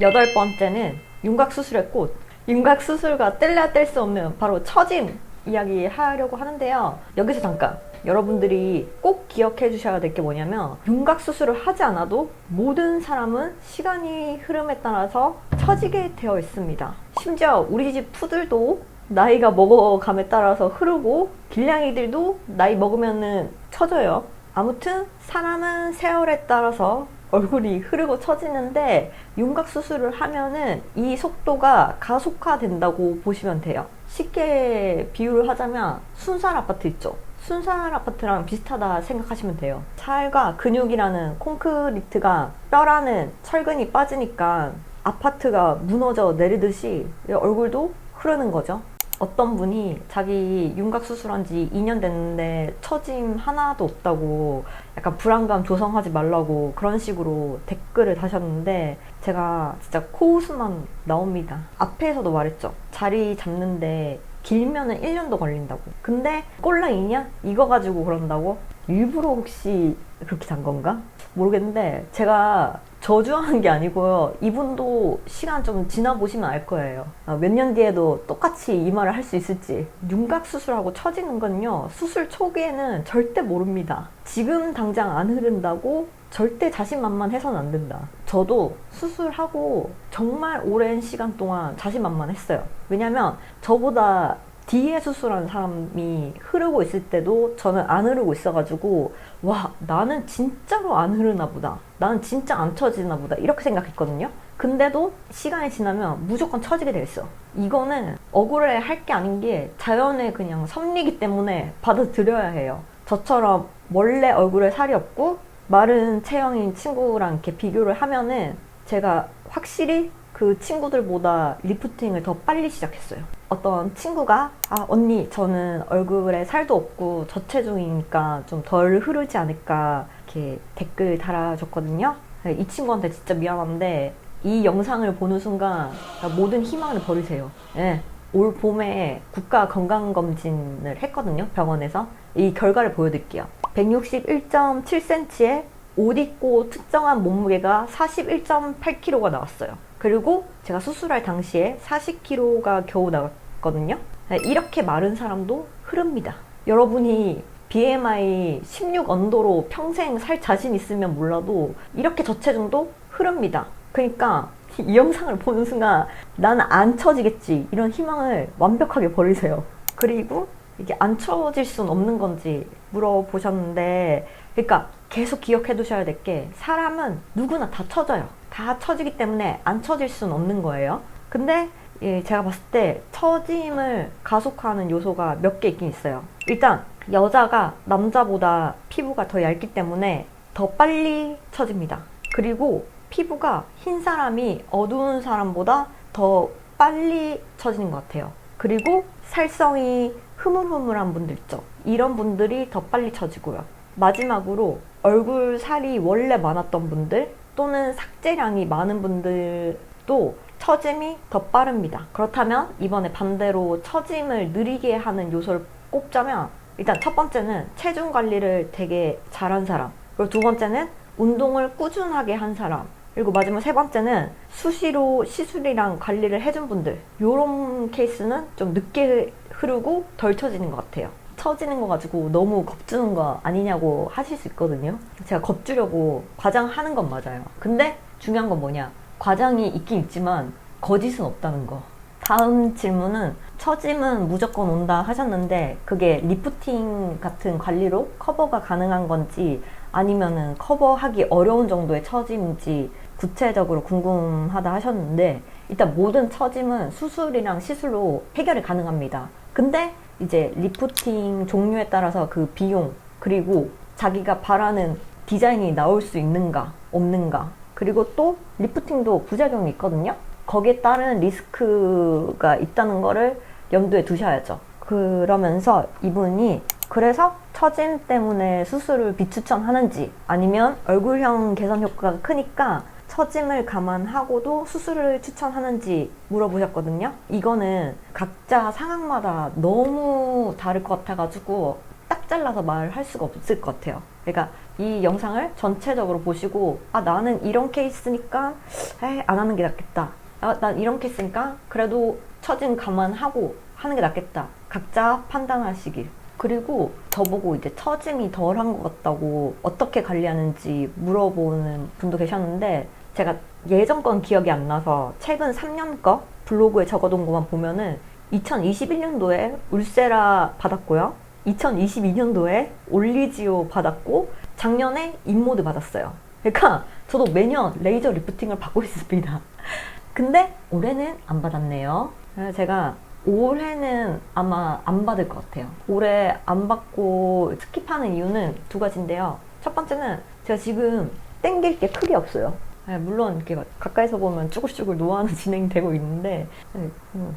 여덟 번째는 윤곽 수술의 꽃. 윤곽 수술과 뗄래야 뗄 수 없는 바로 처짐 이야기 하려고 하는데요. 여기서 잠깐 여러분들이 꼭 기억해 주셔야 될 게 뭐냐면 윤곽 수술을 하지 않아도 모든 사람은 시간이 흐름에 따라서 처지게 되어 있습니다. 심지어 우리 집 푸들도 나이가 먹어감에 따라서 흐르고 길냥이들도 나이 먹으면은 처져요. 아무튼 사람은 세월에 따라서 얼굴이 흐르고 처지는데 윤곽 수술을 하면은 이 속도가 가속화된다고 보시면 돼요. 쉽게 비유를 하자면 순살 아파트 있죠. 순살 아파트랑 비슷하다 생각하시면 돼요. 살과 근육이라는 콘크리트가 뼈라는 철근이 빠지니까 아파트가 무너져 내리듯이 얼굴도 흐르는 거죠. 어떤 분이 자기 윤곽 수술한 지 2년 됐는데 처짐 하나도 없다고 약간 불안감 조성하지 말라고 그런 식으로 댓글을 다셨는데 제가 진짜 코웃음만 나옵니다. 앞에서도 말했죠. 자리 잡는데 길면은 1년도 걸린다고. 근데 꼴라 2년? 이거 가지고 그런다고? 일부러 혹시 그렇게 잔 건가? 모르겠는데 제가 저주하는 게 아니고요. 이분도 시간 좀 지나보시면 알 거예요. 아, 몇년 뒤에도 똑같이 이 말을 할 수 있을지. 윤곽 수술하고 처지는 건요. 수술 초기에는 절대 모릅니다. 지금 당장 안 흐른다고 절대 자신만만해서는 안 된다. 저도 수술하고 정말 오랜 시간 동안 자신만만했어요. 왜냐면 저보다 뒤에 수술한 사람이 흐르고 있을 때도 저는 안 흐르고 있어가지고 와 나는 진짜로 안 흐르나 보다. 나는 진짜 안 처지나 보다. 이렇게 생각했거든요. 근데도 시간이 지나면 무조건 처지게 돼 있어. 이거는 억울해 할 게 아닌 게 자연의 그냥 섭리기 때문에 받아들여야 해요. 저처럼 원래 얼굴에 살이 없고 마른 체형인 친구랑 이렇게 비교를 하면은 제가 확실히 그 친구들보다 리프팅을 더 빨리 시작했어요. 어떤 친구가 아 언니 저는 얼굴에 살도 없고 저체중이니까 좀 덜 흐르지 않을까 이렇게 댓글 달아줬거든요. 네, 이 친구한테 진짜 미안한데 이 영상을 보는 순간 모든 희망을 버리세요. 예. 올 봄에 국가 건강검진을 했거든요. 병원에서. 이 결과를 보여드릴게요. 161.7cm에 옷 입고 특정한 몸무게가 41.8kg가 나왔어요. 그리고 제가 수술할 당시에 40kg가 겨우 나왔거든요. 네, 이렇게 마른 사람도 흐릅니다. 여러분이 BMI 16 언더로 평생 살 자신 있으면 몰라도 이렇게 저체중도 흐릅니다. 그러니까 이 영상을 보는 순간 나는 안 처지겠지 이런 희망을 완벽하게 버리세요. 그리고 이게 안 처질 순 없는 건지 물어보셨는데 그러니까 계속 기억해 두셔야 될 게 사람은 누구나 다 처져요. 다 처지기 때문에 안 처질 순 없는 거예요. 근데 예, 제가 봤을 때 처짐을 가속화하는 요소가 몇 개 있긴 있어요. 일단 여자가 남자보다 피부가 더 얇기 때문에 더 빨리 처집니다. 그리고 피부가 흰 사람이 어두운 사람보다 더 빨리 처지는 것 같아요. 그리고 살성이 흐물흐물한 분들 있죠. 이런 분들이 더 빨리 처지고요. 마지막으로 얼굴 살이 원래 많았던 분들 또는 삭제량이 많은 분들도 처짐이 더 빠릅니다. 그렇다면 이번에 반대로 처짐을 느리게 하는 요소를 꼽자면 일단 첫 번째는 체중 관리를 되게 잘한 사람 그리고 두 번째는 운동을 꾸준하게 한 사람 그리고 마지막 세 번째는 수시로 시술이랑 관리를 해준 분들 이런 케이스는 좀 늦게 흐르고 덜 처지는 것 같아요. 처지는 거 가지고 너무 겁주는 거 아니냐고 하실 수 있거든요. 제가 겁주려고 과장하는 건 맞아요. 근데 중요한 건 뭐냐? 과장이 있긴 있지만 거짓은 없다는 거. 다음 질문은 처짐은 무조건 온다 하셨는데 그게 리프팅 같은 관리로 커버가 가능한 건지 아니면은 커버하기 어려운 정도의 처짐인지 구체적으로 궁금하다 하셨는데 일단 모든 처짐은 수술이랑 시술로 해결이 가능합니다. 근데 이제 리프팅 종류에 따라서 그 비용 그리고 자기가 바라는 디자인이 나올 수 있는가 없는가 그리고 또 리프팅도 부작용이 있거든요. 거기에 따른 리스크가 있다는 거를 염두에 두셔야죠. 그러면서 이분이 그래서 처짐 때문에 수술을 비추천하는지 아니면 얼굴형 개선 효과가 크니까 처짐을 감안하고도 수술을 추천하는지 물어보셨거든요. 이거는 각자 상황마다 너무 다를 것 같아가지고 딱 잘라서 말할 수가 없을 것 같아요. 그러니까 이 영상을 전체적으로 보시고 아 나는 이런 케이스니까 에이, 안 하는 게 낫겠다. 아, 난 이런 케이스니까 그래도 처진 감안하고 하는 게 낫겠다. 각자 판단하시길. 그리고 저보고 이제 처짐이 덜한 것 같다고 어떻게 관리하는지 물어보는 분도 계셨는데 제가 예전 건 기억이 안 나서 최근 3년 거 블로그에 적어둔 것만 보면은 2021년도에 울세라 받았고요. 2022년도에 올리지오 받았고 작년에 인모드 받았어요. 그러니까 저도 매년 레이저 리프팅을 받고 있습니다. 근데 올해는 안 받았네요. 제가 올해는 아마 안 받을 것 같아요. 올해 안 받고 스킵하는 이유는 두 가지인데요. 첫 번째는 제가 지금 땡길 게 크게 없어요. 네, 물론 이렇게 막 가까이서 보면 쭈글쭈글 노화는 진행되고 있는데 네, 음,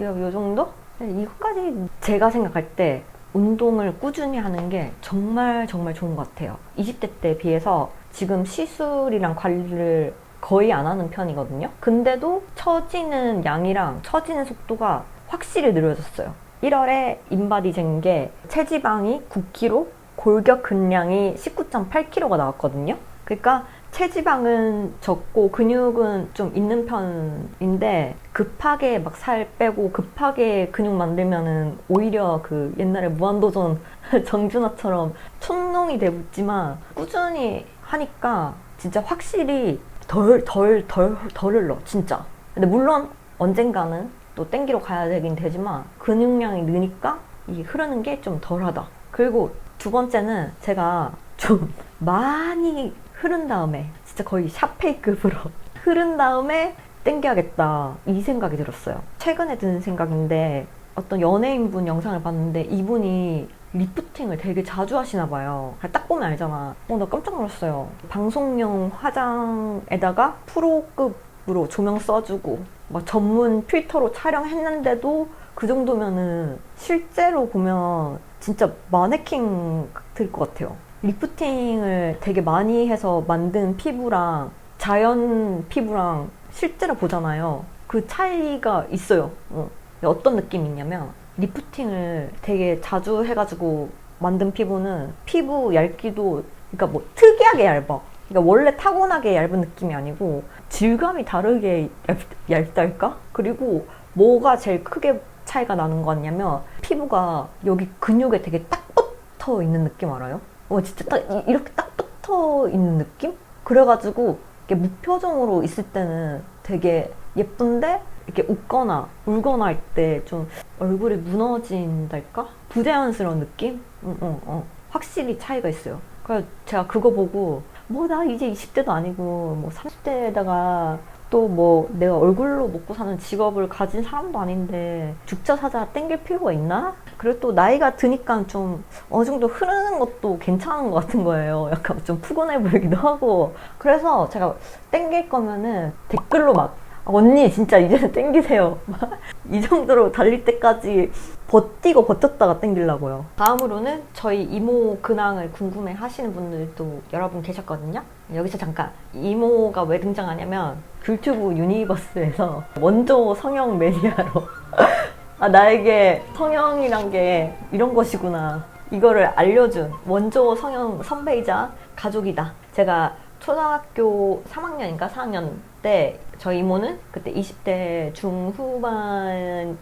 요, 요 정도? 네, 이거까지 제가 생각할 때 운동을 꾸준히 하는 게 정말 정말 좋은 것 같아요. 20대 때 비해서 지금 시술이랑 관리를 거의 안 하는 편이거든요. 근데도 처지는 양이랑 처지는 속도가 확실히 느려졌어요. 1월에 인바디 잰게 체지방이 9kg, 골격 근량이 19.8kg가 나왔거든요. 그러니까 체지방은 적고 근육은 좀 있는 편인데 급하게 막 살 빼고 급하게 근육 만들면은 오히려 그 옛날에 무한도전 정준하처럼 촌농이 돼붙지만 꾸준히 하니까 진짜 확실히 덜 덜 덜 덜 흘러 진짜. 근데 물론 언젠가는 또 땡기로 가야 되긴 되지만 근육량이 느니까 이게 흐르는 게 좀 덜하다. 그리고 두 번째는 제가 좀 많이 흐른 다음에 진짜 거의 샤페이급으로 흐른 다음에 땡겨야겠다 이 생각이 들었어요. 최근에 든 생각인데 어떤 연예인분 영상을 봤는데 이분이 리프팅을 되게 자주 하시나 봐요. 딱 보면 알잖아. 어, 나 깜짝 놀랐어요. 방송용 화장에다가 프로급으로 조명 써주고 막 전문 필터로 촬영했는데도 그 정도면은 실제로 보면 진짜 마네킹 같을 것 같아요. 리프팅을 되게 많이 해서 만든 피부랑 자연 피부랑 실제로 보잖아요. 그 차이가 있어요. 어. 어떤 느낌이 있냐면 리프팅을 되게 자주 해가지고 만든 피부는 피부 얇기도 그러니까 뭐 특이하게 얇아. 그러니까 원래 타고나게 얇은 느낌이 아니고 질감이 다르게 얇, 얇달까? 그리고 뭐가 제일 크게 차이가 나는 거 같냐면 피부가 여기 근육에 되게 딱 붙어 있는 느낌 알아요? 어 진짜 딱 이- 이렇게 딱 붙어 있는 느낌? 그래가지고 이렇게 무표정으로 있을 때는 되게 예쁜데 이렇게 웃거나 울거나 할 때 좀 얼굴이 무너진달까? 부자연스러운 느낌? 응, 응, 응. 확실히 차이가 있어요. 그래서 제가 그거 보고 뭐 나 이제 20대도 아니고 뭐 30대에다가 또 뭐 내가 얼굴로 먹고 사는 직업을 가진 사람도 아닌데 죽자 사자 땡길 필요가 있나? 그리고 또 나이가 드니까 좀 어느 정도 흐르는 것도 괜찮은 것 같은 거예요. 약간 좀 푸근해 보이기도 하고. 그래서 제가 땡길 거면은 댓글로 막 언니 진짜 이제는 땡기세요. 막이 정도로 달릴 때까지 버티고 버텼다가 땡기려고요. 다음으로는 저희 이모 근황을 궁금해 하시는 분들도 여러 분 계셨거든요. 여기서 잠깐 이모가 왜 등장하냐면 귤튜브 유니버스에서 원조 성형 매니아로 아 나에게 성형이란 게 이런 것이구나 이거를 알려준 원조 성형 선배이자 가족이다. 제가 초등학교 3학년인가 4학년 때 저희 이모는 그때 20대 중후반이었고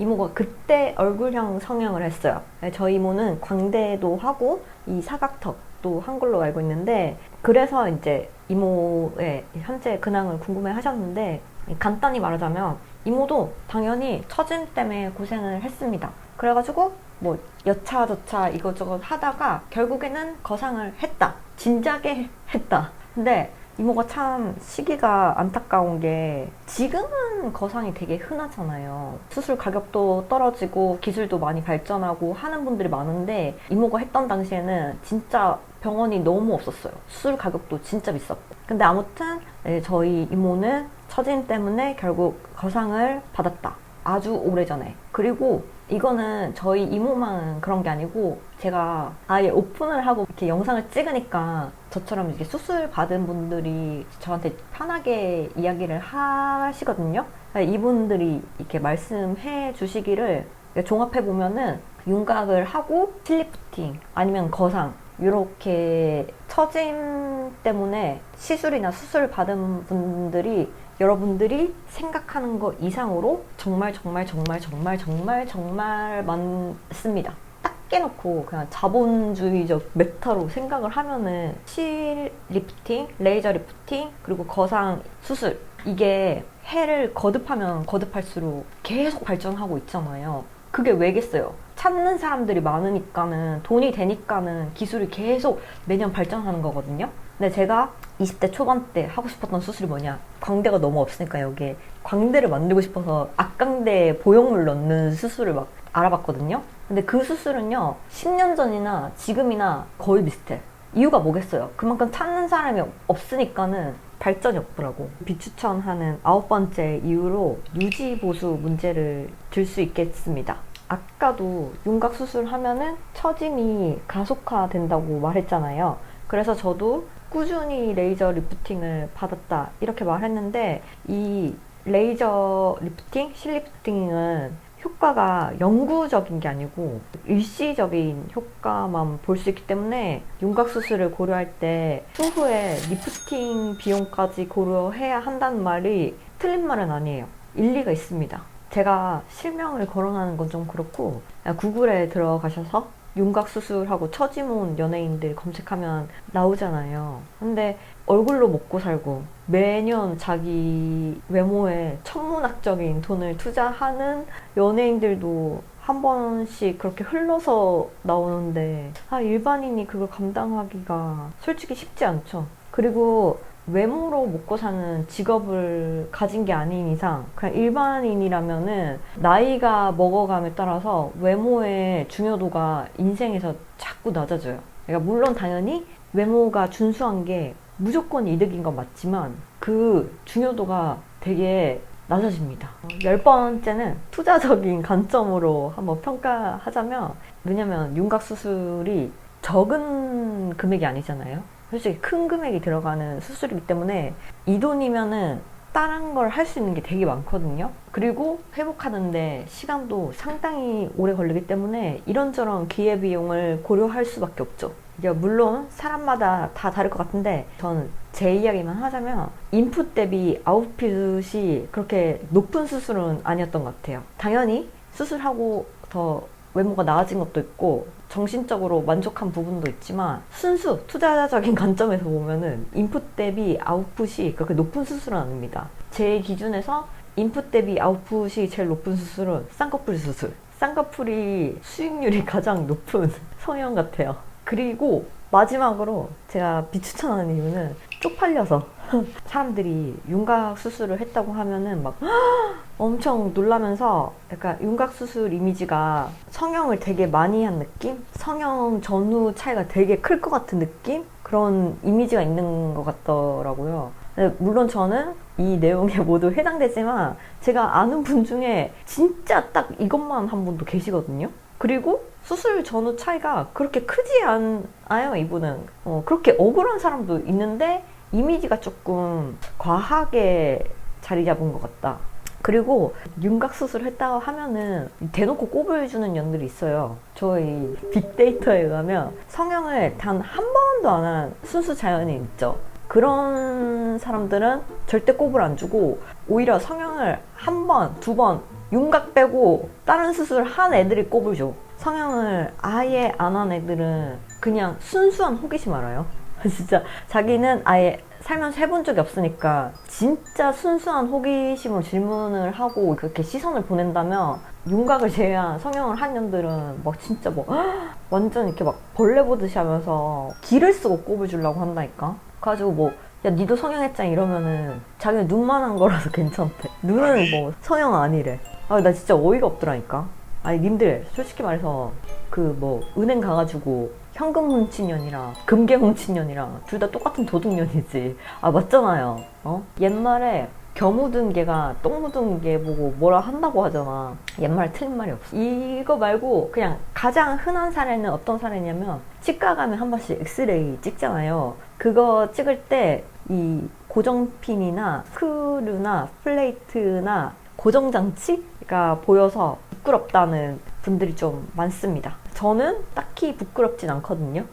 이모가 그때 얼굴형 성형을 했어요. 네, 저희 이모는 광대도 하고 이 사각턱도 한 걸로 알고 있는데 그래서 이제 이모의 현재 근황을 궁금해 하셨는데 간단히 말하자면 이모도 당연히 처짐 때문에 고생을 했습니다. 그래가지고 뭐 여차저차 이것저것 하다가 결국에는 거상을 했다. 진작에 했다. 근데 이모가 참 시기가 안타까운 게 지금은 거상이 되게 흔하잖아요. 수술 가격도 떨어지고 기술도 많이 발전하고 하는 분들이 많은데 이모가 했던 당시에는 진짜 병원이 너무 없었어요. 수술 가격도 진짜 비쌌고. 근데 아무튼 네, 저희 이모는 처진 때문에 결국 거상을 받았다. 아주 오래전에. 그리고 이거는 저희 이모만 그런 게 아니고 제가 아예 오픈을 하고 이렇게 영상을 찍으니까 저처럼 이렇게 수술 받은 분들이 저한테 편하게 이야기를 하시거든요. 이분들이 이렇게 말씀해 주시기를 종합해 보면은 윤곽을 하고 슬리프팅 리프팅 아니면 거상 이렇게 처짐 때문에 시술이나 수술 받은 분들이 여러분들이 생각하는 것 이상으로 정말 정말 정말 정말 정말 정말 많습니다. 딱 깨놓고 그냥 자본주의적 메타로 생각을 하면은 실 리프팅, 레이저 리프팅, 그리고 거상 수술 이게 해를 거듭하면 거듭할수록 계속 발전하고 있잖아요. 그게 왜겠어요? 찾는 사람들이 많으니까는 돈이 되니까는 기술이 계속 매년 발전하는 거거든요. 근데 제가 20대 초반 때 하고 싶었던 수술이 뭐냐? 광대가 너무 없으니까 여기에 광대를 만들고 싶어서 악광대 보형물 넣는 수술을 막 알아봤거든요. 근데 그 수술은요, 10년 전이나 지금이나 거의 비슷해. 이유가 뭐겠어요? 그만큼 찾는 사람이 없으니까는 발전이 없더라고. 비추천하는 아홉 번째 이유로 유지 보수 문제를 들 수 있겠습니다. 아까도 윤곽 수술하면은 처짐이 가속화된다고 말했잖아요. 그래서 저도 꾸준히 레이저 리프팅을 받았다 이렇게 말했는데 이 레이저 리프팅, 실리프팅은 효과가 영구적인 게 아니고 일시적인 효과만 볼 수 있기 때문에 윤곽 수술을 고려할 때 추후에 리프팅 비용까지 고려해야 한다는 말이 틀린 말은 아니에요. 일리가 있습니다. 제가 실명을 거론하는 건 좀 그렇고 구글에 들어가셔서 윤곽 수술하고 처짐 온 연예인들 검색하면 나오잖아요. 근데 얼굴로 먹고 살고 매년 자기 외모에 천문학적인 돈을 투자하는 연예인들도 한 번씩 그렇게 흘러서 나오는데 아 일반인이 그걸 감당하기가 솔직히 쉽지 않죠. 그리고 외모로 먹고 사는 직업을 가진 게 아닌 이상 그냥 일반인이라면은 나이가 먹어감에 따라서 외모의 중요도가 인생에서 자꾸 낮아져요. 그러니까 물론 당연히 외모가 준수한 게 무조건 이득인 건 맞지만 그 중요도가 되게 낮아집니다. 열 번째는 투자적인 관점으로 한번 평가하자면 왜냐면 윤곽 수술이 적은 금액이 아니잖아요. 솔직히 큰 금액이 들어가는 수술이기 때문에 이 돈이면은 다른 걸 할 수 있는 게 되게 많거든요. 그리고 회복하는데 시간도 상당히 오래 걸리기 때문에 이런저런 기회비용을 고려할 수밖에 없죠. 물론 사람마다 다 다를 것 같은데 저는 제 이야기만 하자면 인풋 대비 아웃풋이 그렇게 높은 수술은 아니었던 것 같아요. 당연히 수술하고 더 외모가 나아진 것도 있고 정신적으로 만족한 부분도 있지만 순수 투자적인 관점에서 보면은 인풋 대비 아웃풋이 그렇게 높은 수술은 아닙니다. 제 기준에서 인풋 대비 아웃풋이 제일 높은 수술은 쌍꺼풀 수술. 쌍꺼풀이 수익률이 가장 높은 성형 같아요. 그리고 마지막으로 제가 비추천하는 이유는 쪽팔려서 사람들이 윤곽 수술을 했다고 하면은 막 엄청 놀라면서 약간 윤곽 수술 이미지가 성형을 되게 많이 한 느낌? 성형 전후 차이가 되게 클 것 같은 느낌? 그런 이미지가 있는 것 같더라고요. 물론 저는 이 내용에 모두 해당되지만 제가 아는 분 중에 진짜 딱 이것만 한 분도 계시거든요. 그리고 수술 전후 차이가 그렇게 크지 않아요, 이분은. 어, 그렇게 억울한 사람도 있는데 이미지가 조금 과하게 자리 잡은 것 같다. 그리고 윤곽 수술 했다고 하면은 대놓고 꼽을 주는 년들이 있어요. 저희 빅데이터에 의하면 성형을 단 한 번도 안 한 순수 자연인 있죠. 그런 사람들은 절대 꼽을 안 주고 오히려 성형을 한 번, 두 번 윤곽 빼고 다른 수술 한 애들이 꼽을 줘. 성형을 아예 안 한 애들은 그냥 순수한 호기심 알아요. 진짜 자기는 아예 살면서 해본 적이 없으니까 진짜 순수한 호기심으로 질문을 하고 그렇게 시선을 보낸다면 윤곽을 제외한 성형을 한 년들은 막 진짜 뭐 완전 이렇게 막 벌레 보듯이 하면서 기를 쓰고 꼽을 주려고 한다니까 그래가지고 뭐 야, 니도 성형했잖아 이러면은 자기는 눈만 한 거라서 괜찮대. 눈은 뭐 성형 아니래. 아, 나 진짜 어이가 없더라니까. 아니, 님들, 솔직히 말해서 그 뭐 은행 가가지고 현금 훔친 년이랑 금괴 훔친 년이랑 둘 다 똑같은 도둑년이지. 아, 맞잖아요. 어? 옛말에 겨 묻은 개가 똥 묻은 개 보고 뭐라 한다고 하잖아. 옛말에 틀린 말이 없어. 이거 말고 그냥 가장 흔한 사례는 어떤 사례냐면 치과 가면 한 번씩 엑스레이 찍잖아요. 그거 찍을 때 이 고정핀이나 스크류나 플레이트나 고정장치가 보여서 부끄럽다는 분들이 좀 많습니다. 저는 딱히 부끄럽진 않거든요.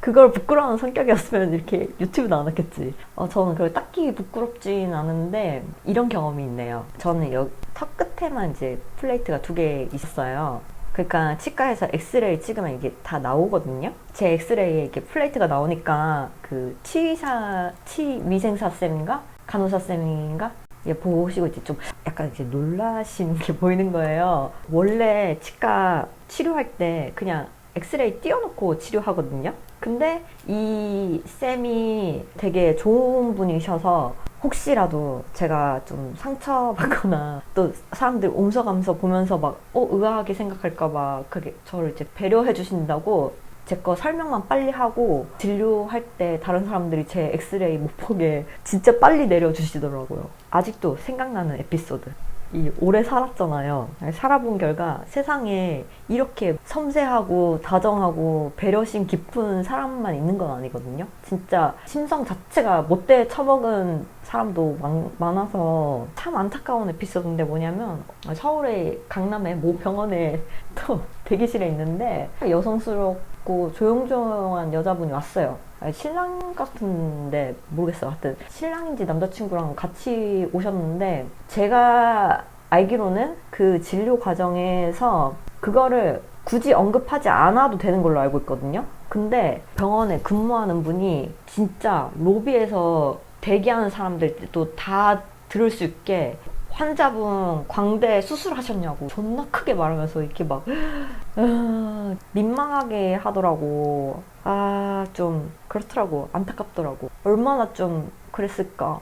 그걸 부끄러워하는 성격이었으면 이렇게 유튜브도 안 했겠지. 어, 저는 그 딱히 부끄럽진 않은데 이런 경험이 있네요. 저는 여기 턱 끝에만 이제 플레이트가 두 개 있었어요. 그러니까 치과에서 엑스레이 찍으면 이게 다 나오거든요. 제 엑스레이에 이렇게 플레이트가 나오니까 그 치위사 치위생사 쌤인가 간호사 쌤인가 얘 보시고 이제 좀 약간 이제 놀라신 게 보이는 거예요. 원래 치과 치료할 때 그냥 엑스레이 띄워놓고 치료하거든요. 근데 이 쌤이 되게 좋은 분이셔서 혹시라도 제가 좀 상처받거나 또 사람들 옴서감서 보면서 막, 어, 의아하게 생각할까봐 그게 저를 이제 배려해 주신다고 제 거 설명만 빨리 하고 진료할 때 다른 사람들이 제 엑스레이 못 보게 진짜 빨리 내려주시더라고요. 아직도 생각나는 에피소드. 이 오래 살았잖아요. 살아본 결과 세상에 이렇게 섬세하고 다정하고 배려심 깊은 사람만 있는 건 아니거든요. 진짜 심성 자체가 못돼 처먹은 사람도 많, 많아서 참 안타까운 에피소드인데 뭐냐면 서울의 강남의 모 병원에 또 대기실에 있는데 여성스럽고 조용조용한 여자분이 왔어요. 아니, 신랑 같은데 모르겠어요. 하여튼 신랑인지 남자친구랑 같이 오셨는데 제가 알기로는 그 진료 과정에서 그거를 굳이 언급하지 않아도 되는 걸로 알고 있거든요. 근데 병원에 근무하는 분이 진짜 로비에서 대기하는 사람들도 다 들을 수 있게 환자분 광대 수술하셨냐고 존나 크게 말하면서 이렇게 막 아, 민망하게 하더라고. 아, 좀 그렇더라고. 안타깝더라고. 얼마나 좀 그랬을까.